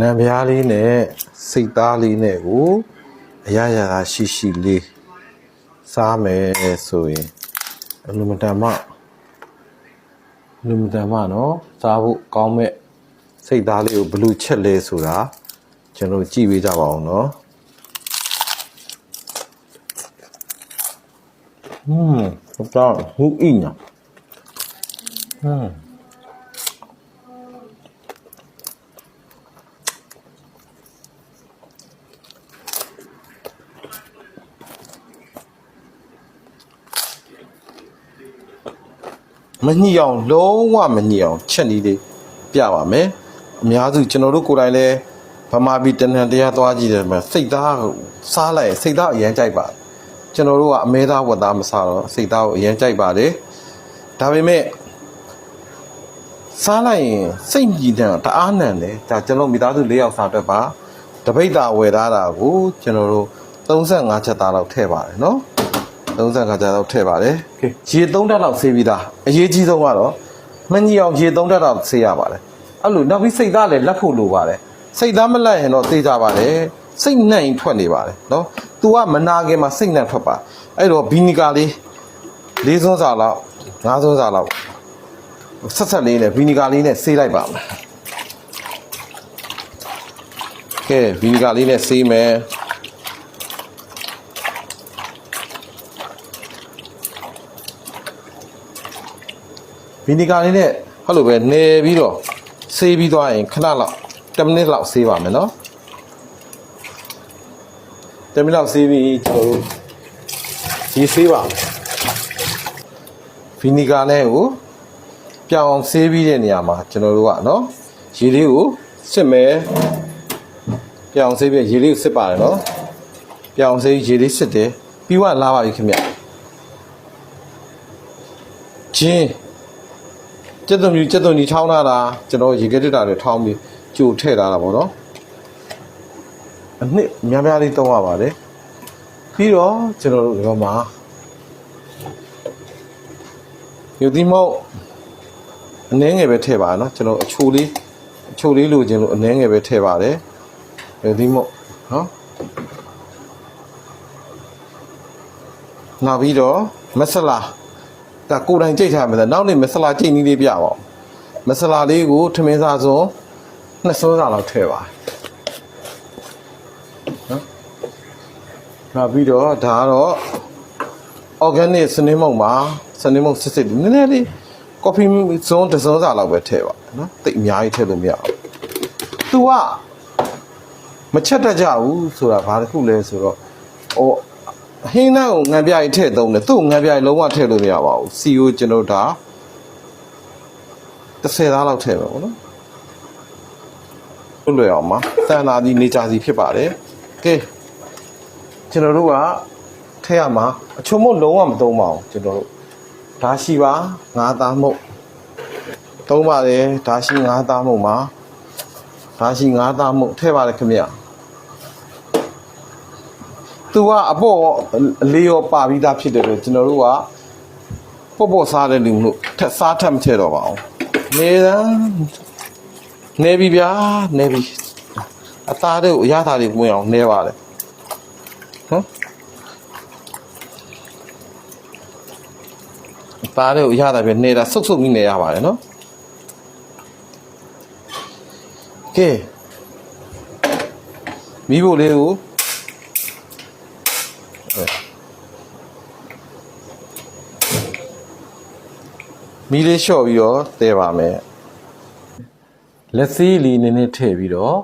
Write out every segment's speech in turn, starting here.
နံပြားလေးနဲ့စိတ်သားလေးနဲ့ကိုအရရာရှိရှိလေးစားမယ်ဆိုရင်အလူမတန်မှလူမတန်မှနော်စားဖို့ကောင်းမဲ့စိတ်သားလေးကိုဘလူချက်လဲဆိုတာကျွန်တော်ကြည့်ပေးကြပါအောင်နော်嗯，我知道，无印啊。嗯。 မညှိအောင်လုံးဝမညှိအောင်ချက်နည်းလေးပြပါမယ်အများစုကျွန်တော်တို့ကိုယ်တိုင်လည်းဗမာပြည်တဏ္ဍတရားသွားကြည့်တယ်မှာစိတ်သားကိုစားလိုက်ရင်စိတ်သားအရင်ကြိုက်ပါတယ်ကျွန်တော်တို့ကအမဲသားဝတ်သားမစားတော့စိတ်သားကိုအရင်ကြိုက်ပါတယ်ဒါပေမဲ့စားလိုက်ရင်စိတ်ကြည်တဲ့တအားနံတယ်ဒါကျွန်တော်မိသားစု၄ယောက်စားတတ်ပါတပိတ်တာဝယ်ထားတာကိုကျွန်တော်တို့35ချက်သားလောက်ထည့်ပါတယ်နော် 35ကျတော့ထည့်ပါတယ်ကဲရေ3တက်လောက်ဆေးပြီးသားအရေးကြီးဆုံးကတော့မညီအောင်ရေ3တက်လောက်ဆေးရပါတယ်အဲ့လိုနောက်ပြီးစိတ်သားလည်းလက်ဖို့လိုပါတယ်စိတ်သားမလက်ရင်တော့သိကြပါတယ်စိတ်နဲ့ရင်ထွက်နေပါတယ်နော် तू ကမနာခင်မှာစိတ်နဲ့ထွက်ပါအဲ့တော့ဘီနီကာလေး၄စွန်းစာလောက်၅စွန်းစာလောက်ဆက်ဆက်လေးနဲ့ဘီနီကာလေးနဲ့ဆေးလိုက်ပါမယ်ကဲဘီနီကာလေးနဲ့ဆေးမယ် ဗီနီဂါလေးနဲ့ဟုတ်လို့ပဲနေပြီးတော့ဆေးပြီးသွားရင်ခဏလောက်10မိနစ်လောက်ဆေးပါမယ်နော်10မိနစ်လောက်ဆေးပြီးကျွန်တော်တို့ရေဆေးပါမယ်ဗီနီဂါနဲ့ကိုပြောင်းအောင်ဆေးပြီးတဲ့နေရာမှာကျွန်တော်တို့ကနော်ရေလေးကိုစစ်မယ်ပြောင်းအောင်ဆေးပြီးရေလေးကိုစစ်ပါတယ်နော်ပြောင်းအောင်ဆေးရေလေးစစ်တယ်ပြီးတော့လာပါပြီခင်ဗျဂျင်း ကျက်သွန်ကြီးကျက်သွန်ကြီးထောင်းလာတာကျွန်တော်ရေခဲတက်တာတွေထောင်းပြီးကြိုထည့်ထားတာပေါ့နော်အနှစ်များများလေးသုံးရပါတယ်ပြီးတော့ကျွန်တော်တို့ဒီဘက်မှာယူသီးမောက်အနှဲငယ်ပဲထည့်ပါနော်ကျွန်တော်အချိုလေးအချိုလေးလိုချင်လို့အနှဲငယ်ပဲထည့်ပါတယ်ယူသီးမောက်နော်နောက်ပြီးတော့မဆလာ ဒါကိုယ်တိုင်ကြိတ်ထားမယ်ဆိုနောက်နေ့မဆလာကြိတ်နည်းလေးပြပါဦးမဆလာလေးကိုထမင်းစားစုံနှစ်စွန်းစာလောက်ထည့်ပါနော်နောက်ပြီးတော့ဒါကတော့ organic စနေမုံပါစနေမုံစစ်စစ်နည်းနည်းလေး coffee ဇွန်းတစ်စွန်းစာလောက်ပဲထည့်ပါနော်တိတ်အများကြီးထည့်လို့မရဘူး तू ကမချက်တတ်ကြဘူးဆိုတာဘာတစ်ခုလဲဆိုတော့ဟို ဟင်းနှောက်ကိုငံပြိုင်ထည့်သုံးတယ်သူ့ကိုငံပြိုင်လုံးဝထည့်လို့မရပါဘူးစီကိုကျွန်တော်ဒါ30သားလောက်ထည့်ပါဘောနော်လွတ်လွယ်အောင်ပါတန်တာဒီနေကြစီဖြစ်ပါတယ်ကဲကျွန်တော်တို့ကထည့်ရမှာအချုံမို့လုံးဝမသုံးပါဘူးကျွန်တော်တို့ဒါရှိပါငါးသားမို့သုံးပါတယ်ဒါရှိငါးသားမို့မှာဒါရှိငါးသားမို့ထည့်ပါတယ်ခင်ဗျာ သူကအပေါ့အလေးရောပါပြီးသားဖြစ်တယ်လို့ကျွန်တော်တို့ကပေါ့ပေါ့စားတဲ့လူမလို့ထက်စားထက်မထည့်တော့ပါအောင်နေသန်းနေပြီဗျာနေပြီအသားတွေကိုအရသာတွေဝင်အောင်နေပါတယ်ဟမ်အသားတွေကိုအရသာပဲနေတာဆုပ်ဆုပ်ပြီးနေရပါတယ်နော်ကဲမိဖို့လေးကို မီးလေးလျှော့ပြီးတော့တဲပါမယ်လက်စီးလီနည်းနည်းထည့်ပြီးတော့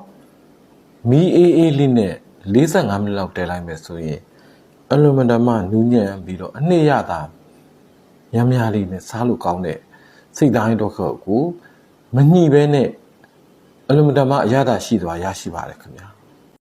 မီးအေးအေးလေးနဲ့45မိနစ်လောက်တဲလိုက်မယ်ဆိုရင်အလူမီနီယမ်နူးညံ့ပြီးတော့အနှစ်ရတာညံ့များလေးနဲ့စားလို့ကောင်းတဲ့စိတ်တိုင်းတော့ကိုမညှိပဲနဲ့အလူမီနီယမ်အရသာရှိသွားရရှိပါတယ်ခင်ဗျာ